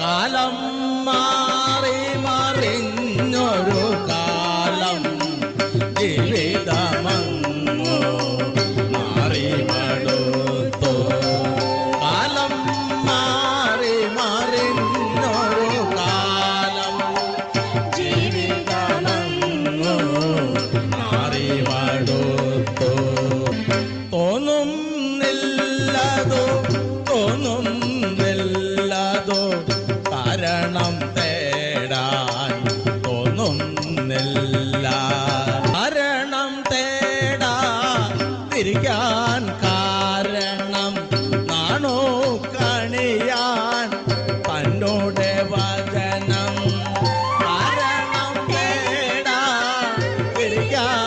കാലം മാറി മറിഞ്ഞൊരു കാലം ജീവിതമങ്ങോ മാറി കാലം മാറി മറിഞ്ഞൊരു കാലം ജീവിതമങ്ങോ മാറി മടുത്തു. തോന്നും ശരണം തേടാൻ തോന്നുന്നില്ല ശരണം തേടാൻ തിരിക്കാൻ കാരണം നാണോ കണിയാൻ തന്നോടെ വചനം. കാരണം തേടാ തിരിക്കാൻ